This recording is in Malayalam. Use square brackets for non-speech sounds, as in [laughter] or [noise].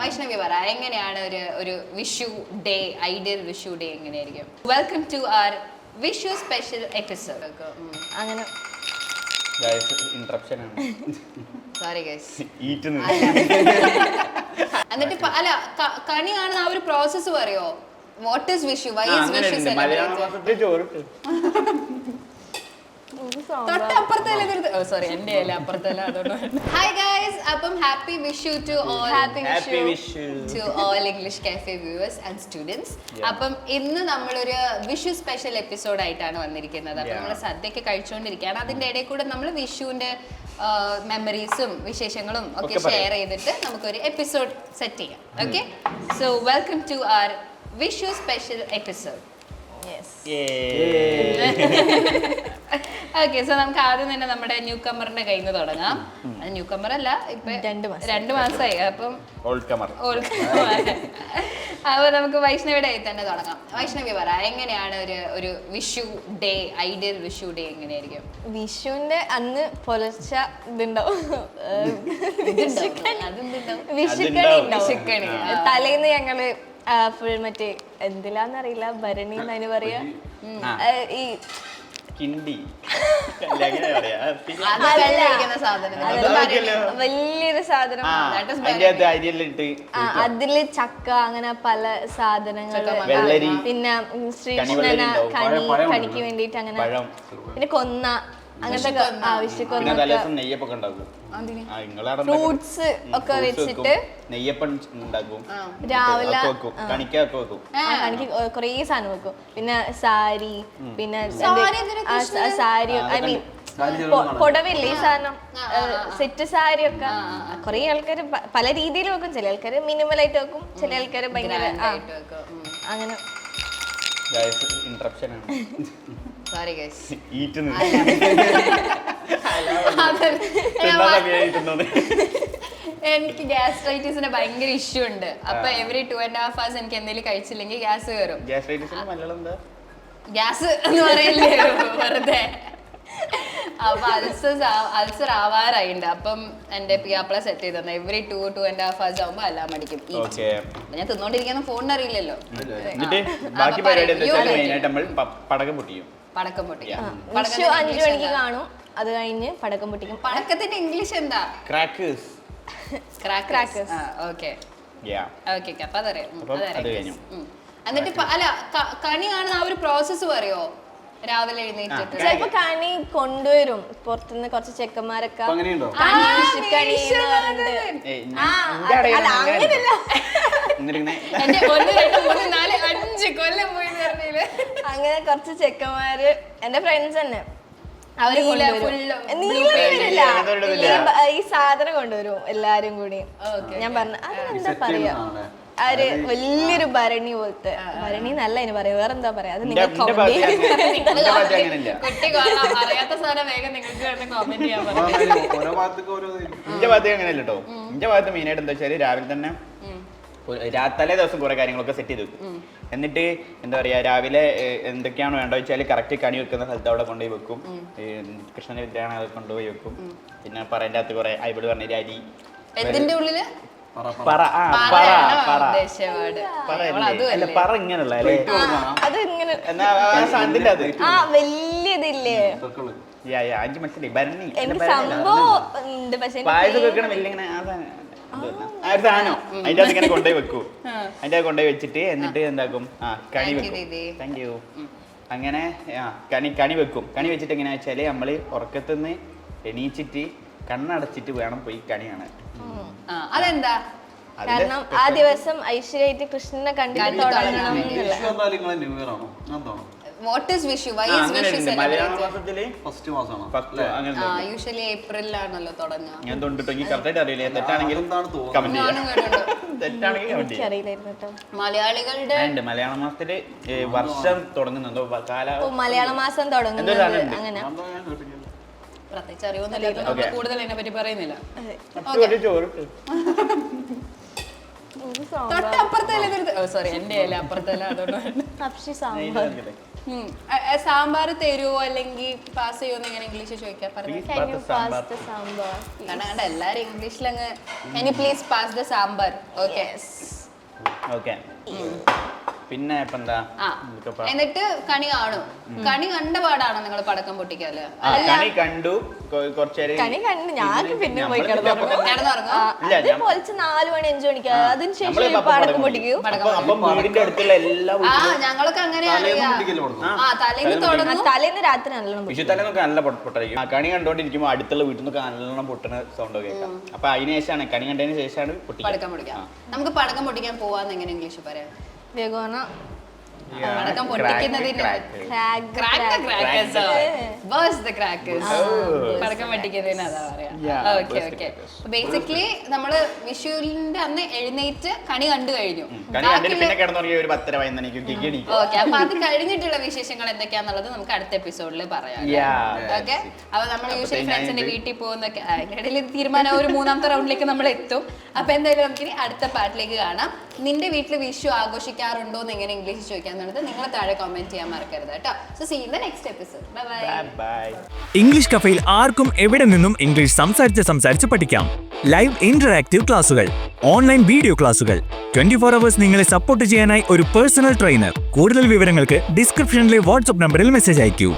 വൈഷ്ണവി പറ എങ്ങനെയാണ് ഒരു ഒരു Vishu day ideal Vishu day എങ്ങനെയായിരിക്കും? Welcome to our Vishu special episode അങ്ങനെ. സോറി ഗൈസ് എന്നിട്ട് അല്ല കണി കാണുന്ന ആ ഒരു പ്രോസസ്സ് പറയോ? What is Vishu why is Vishu തൊട്ടപ്പുറത്ത് സോറി എന്റെ അല്ല അപ്പുറത്തല്ല അതുകൊണ്ട് ഹായ് ഗൈസ് അപ്പം happy Vishu to all happy Vishu to all English Cafe viewers and students അപ്പം ഇന്ന് നമ്മളൊരു വിഷു സ്പെഷ്യൽ എപ്പിസോഡ് ആയിട്ടാണ് വന്നിരിക്കുന്നത്. അപ്പം നമ്മൾ സദ്യയൊക്കെ കഴിച്ചുകൊണ്ടിരിക്കുകയാണ് അതിന്റെ ഇടയിൽ കൂടെ നമ്മൾ വിഷുവിന്റെ മെമ്മറീസും വിശേഷങ്ങളും ഒക്കെ ഷെയർ ചെയ്തിട്ട് നമുക്കൊരു എപ്പിസോഡ് സെറ്റ് ചെയ്യാം. Okay so welcome to our Vishu special episode okay so [laughs] നമുക്ക് ആദ്യം തന്നെ നമ്മുടെ ന്യൂ കമ്മറിന്റെ കയ്യിൽ നിന്ന് തുടങ്ങാം. ന്യൂ കമ്മർ അല്ല ഇപ്പൊ രണ്ട് മാസം. രണ്ട് മാസമായി. അപ്പം ഓൾഡ് കമർ ഓൾക്ക് അപ്പൊ നമുക്ക് വൈഷ്ണവിയുടെ കയ്യിൽ തന്നെ തുടങ്ങാം. വൈഷ്ണവി പറ എങ്ങനെയാണ് ഒരു ഒരു Vishu day ideal Vishu day എങ്ങനെയായിരിക്കും? വിഷുവിന്റെ അന്ന് പുലർച്ച ഇതുണ്ടാവും. [laughs] വിഷുക്കണി. ഉണ്ടാവും വിഷുക്കണി, തലേന്ന് ഞങ്ങൾ ഫുൾ മറ്റേ എന്തിലാന്നറിയില്ല ഭരണി എന്നതിന് പറയാ? ഈ കിണ്ടി. വലിയൊരു സാധനം. അതിൽ ചക്ക അങ്ങനെ പല വെള്ളരി, പിന്നെ ശ്രീകൃഷ്ണന. കണി കണിക്ക് ഉണ്ട്. വേണ്ടിട്ട് അങ്ങനെ പിന്നെ കൊന്ന അങ്ങനത്തെ. പിന്നെ നെയ്യപ്പൊക്കെ ഉണ്ടാക്കും. ആ നിങ്ങളവിടെ ഫ്രൂട്ട്സ് ഒക്കെ വെച്ചിട്ട് നെയ്യപ്പം ഉണ്ടാക്കും. രാവിലെ ഒക്കെ വെക്കും. കണിക്കൊക്കെ വെക്കും. എനിക്ക് കുറേ സാധനം വെക്കും. പിന്നെ സാരി പിന്നെ സാരി എന്തിനാ ആ, സ- സാരി ഐ മീൻ. പുടവില്ലേ ഈ സാധനം. സെറ്റ് സാരി ഒക്കെ. കുറേ ആൾക്കാർ പല രീതിയിൽ വെക്കും. ചില ആൾക്കാർ മിനിമൽ ആയിട്ട് വെക്കും. ചില ആൾക്കാർ ഭയങ്കര ആ. അങ്ങനെ ഇൻട്രപ്ഷൻ ആണ്. Sorry guys. ഈറ്റ് അത്. എനിക്ക് ഗ്യാസ്ട്രൈറ്റിസിന് ഭയങ്കര ഇഷ്യൂ ഉണ്ട്. അപ്പൊ every two and half hours എനിക്ക് എന്തെങ്കിലും കഴിച്ചില്ലെങ്കിൽ ഗ്യാസ് കയറും ഗ്യാസ് എന്ന് പറയില്ലേ? വെറുതെ. അപ്പൊ അൾസർ അൾസർ ആവാറായിണ്ട്. അപ്പം എന്റെ പിയാപ്പിള സെറ്റ് ചെയ്ത് തന്നെ. Every two two and half hours ആവുമ്പോ എല്ലാം അപ്പൊ ഞാൻ തിന്നോണ്ടിരിക്കുന്ന ഫോണിന് അറിയില്ലല്ലോ. എന്നിട്ട് ബാക്കി പരിപാടി നമ്മൾ പടക്കം പൊട്ടിക്കും. പടക്കം പൊട്ടിക്കും. അഞ്ചു മണിക്ക് കാണും. അത് കഴിഞ്ഞ് പടക്കം പൊട്ടിക്കും. പടക്കത്തിന്റെ ഇംഗ്ലീഷ് എന്താ? ക്രാക്കേഴ്സ് ക്രാക്കേഴ്സ് ഓക്കെ അപ്പൊ അതറിയാം. എന്നിട്ട് അല്ല കണി കാണുന്ന ആ ഒരു പ്രോസസ്സ് പറയോ? രാവിലെ എഴുന്നേറ്റിട്ട്. ചിലപ്പോ കണി കൊണ്ടുവരും. പുറത്തുനിന്ന് കുറച്ച് ചെക്കന്മാരൊക്കെ. കണി വിഷുക്കണി എന്ന് പറഞ്ഞിട്ട് അല്ല, അങ്ങനെയല്ല. എന്റെ ഒന്ന് രണ്ട് മൂന്ന് നാല് അഞ്ച് കൊല്ലം പോയി പറഞ്ഞില്ലേ? അങ്ങനെ കുറച്ച് ചെക്കന്മാര് എന്റെ ഫ്രണ്ട്സ് തന്നെ. അവർ നീല, കൊണ്ടുവരും. full നീല blue വരില്ല. അങ്ങനത്തെ ഒരു ഇതില്ല. ഈ ബ- ഈ സാധനം കൊണ്ടുവരും എല്ലാരും കൂടി. Okay, ഞാൻ പറഞ്ഞു അതെന്താ പറയാ? അവർ വലിയൊരു ഭരണി പോലത്തെ. ഭരണി നല്ല അതിന് പറയാ വേറെന്താ പറയാ? അത് നിങ്ങൾ എന്റെ കുട്ടി കാണാം. അറിയാത്ത സാധനം വേഗം നിങ്ങൾക്ക് കമന്റ് ചെയ്യാൻ. ഇന്റെ ഭാഗത്ത് അങ്ങനെയല്ല കേട്ടോ ഭാഗത്ത് ആയിട്ട് എന്താ വെച്ചാൽ രാവിലെ തന്നെ ഒരു- തലേ ദിവസം കുറെ കാര്യങ്ങളൊക്കെ സെറ്റ് ചെയ്ത് വെക്കും. എന്നിട്ട് എന്താ പറയാ രാവിലെ എന്തൊക്കെയാണ് വേണ്ടത് വെച്ചാൽ കറക്റ്റ് കണി വെക്കുന്ന സ്ഥലത്ത് അവിടെ കൊണ്ടുപോയി വെക്കും. കൃഷ്ണന്റെ വിദ്യയാണ് അത് കൊണ്ടുപോയി വെക്കും. പിന്നെ പറയന്റെ അകത്ത് കുറെ അയ്പട് പറഞ്ഞ അരി എന്തിന്റെ ഉള്ളിൽ? പറ, പറ. പറ ആ പറ ഇങ്ങനല്ല അല്ലേ അത് ഇങ്ങനെ അത്. ആ വലിയതില്ലേ? സർക്കിൾ. യാ യാ അഞ്ച് മനസ്സിലായി ഭരണി. അല്ല, എനിക്ക് സംഭവം ഉണ്ട് പക്ഷെ വെക്കണം ഇങ്ങനെ ആ സാധനം ആ. ഒരു സാധനം. അതിന്റെ അകത്ത് ഇങ്ങനെ കൊണ്ടുപോയി വെക്കൂ. അതിന്റെ അകത്ത് കൊണ്ടുപോയി വെച്ചിട്ട് എന്നിട്ട് എന്താക്കും? ആ കണി Thank you, വെക്കും. താങ്ക് യു അങ്ങനെ ആ കണി കണി വെക്കും. കണി വെച്ചിട്ട് എങ്ങനെയാ വെച്ചാൽ നമ്മൾ ഉറക്കത്തുനിന്ന് എണീച്ചിട്ട് കണ്ണടച്ചിട്ട് വേണം പോയി കണി കാണാൻ അതെന്താ? കാരണം ആ ദിവസം ഐശ്വര്യായിട്ട് കൃഷ്ണനെ കണ്ടിട്ട് തുടങ്ങണം what Vishu why is Vishu. First മാസമാണോ. Usually ഏപ്രിലാണല്ലോ തുടങ്ങുക. ഞാൻ കറക്റ്റായിട്ട് അറിയില്ല? തെറ്റാണെങ്കിൽ കമന്റ് [laughs] മലയാളികളുടെ മലയാള മാസത്തിൽ വർഷം തുടങ്ങുന്നുണ്ടോ? കാല മലയാള മാസം തുടങ്ങുന്നത് അങ്ങനെ. പ്രത്യേകിച്ച് അറിവൊന്നുമില്ലാത്ത നമ്മൾ Okay. കൂടുതൽ അതിനെ പറ്റി പറയുന്നില്ല. ഒരു എനിക്ക് സാമ്പാർ. സോറി എന്റെ അല്ല അപ്പുറത്തല്ല അതുകൊണ്ട് പക്ഷി സാമ്പാർ. ഉം. അ- അ, സാമ്പാർ തരുമോ അല്ലെങ്കിൽ പാസ് ചെയ്യുമോ എങ്ങനെ ഇംഗ്ലീഷ് ചോദിക്കാം. പറഞ്ഞു Please Can pass you the sambar. pass the sambar? കാരണം കണ്ട എല്ലാരും ഇംഗ്ലീഷിൽ അങ്ങ് any please pass the sambar? Okay okay പിന്നെ ഇപ്പൊ എന്താ? ആ എന്നിട്ട് കണി കാണും. കണി കണ്ട പാടാണോ നിങ്ങൾ പടക്കം പൊട്ടിക്കൽ? ആ, കണി കണ്ടു. കൊ- കുറച്ചേരം കണി കണ്ട് ഞാൻ പിന്നെ പോയി നമ്മൾ കിടന്നു കിടന്നുറങ്ങും? ഇല്ല, അത് ഞാൻ- പൊളിച്ച് നാല് മണി അഞ്ചു മണിക്ക്. അതിനുശേഷം പടക്കം പടക്കം പൊട്ടിക്കും. അപ്പൊ അപ്പം വീടിന്റെ അടുത്തുള്ള എല്ലാ ആ വീട്ടിലും ഞങ്ങളൊക്കെ അങ്ങനെ തലേന്ന് പൊട്ടിക്കൽ തുടങ്ങും. ആ തലേന്ന് ആ, തുടങ്ങും. തലേന്ന് രാത്രി നല്ലോണം പൊട്ടിക്കും. നല്ല പൊട്ട- പൊട്ടായിരിക്കും. ആ കണി കണ്ടോണ്ടിരിക്കുമ്പോ അടുത്തുള്ള വീട്ടിൽ നിന്നൊക്കെ നല്ലോണം പൊട്ടണ സൗണ്ട് കേൾക്കാം. അപ്പൊ അതിന് ശേഷമാണ് കണി കണ്ടതിന് ശേഷമാണ് പൊട്ടിക്കുക പടക്കം പൊട്ടിക്കാം. നമുക്ക് പടക്കം പൊട്ടിക്കാൻ പോവാന്ന് എങ്ങനെ ഇംഗ്ലീഷ് പറയാം? Diagonal. Crack, പൊട്ടിക്കുന്നതിന്. പടക്കം പൊട്ടിക്കുന്നതിന് അതാ പറയാ. ഓക്കെ ഓക്കെ ബേസിക്കലി നമ്മൾ വിഷുവിന്റെ അന്ന് എഴുന്നേറ്റ് കണി കണ്ടു കഴിഞ്ഞു. ഓക്കെ അപ്പൊ അത് കഴിഞ്ഞിട്ടുള്ള വിശേഷങ്ങൾ എന്തൊക്കെയാന്നുള്ളത് നമുക്ക് അടുത്ത എപ്പിസോഡിൽ പറയാം. ഓക്കെ അപ്പൊ നമ്മൾ യൂഷ്വലി ഫ്രണ്ട്സിന്റെ വീട്ടിൽ പോകുന്നൊക്കെ ആ, തീരുമാനം ഒരു മൂന്നാമത്തെ റൗണ്ടിലേക്ക് നമ്മൾ എത്തും. അപ്പൊ എന്തായാലും നമുക്കിനി അടുത്ത പാട്ടിലേക്ക് കാണാം. നിന്റെ വീട്ടിൽ വിഷു ആഘോഷിക്കാറുണ്ടോ എന്ന് എങ്ങനെ ഇംഗ്ലീഷ് ചോദിക്കാന്നുള്ളത് നിങ്ങൾ താഴെ കമന്റ് ചെയ്യാൻ മറക്കരുത് കേട്ടോ. So see in the next episode bye bye bye English കഫയിൽ ആർക്കും എവിടെ നിന്നും ഇംഗ്ലീഷ് സംസാരിച്ച് സംസാരിച്ച് പഠിക്കാം. ലൈവ് ഇന്ററാക്റ്റീവ് ക്ലാസുകൾ ഓൺലൈൻ വീഡിയോ ക്ലാസുകൾ ട്വന്റി ഫോർ അവേഴ്സ് നിങ്ങളെ സപ്പോർട്ട് ചെയ്യാനായി ഒരു പേഴ്സണൽ ട്രെയിനർ കൂടുതൽ വിവരങ്ങൾക്ക് ഡിസ്ക്രിപ്ഷനിലെ വാട്സ്ആപ്പ് നമ്പറിൽ മെസ്സേജ് അയക്കൂ.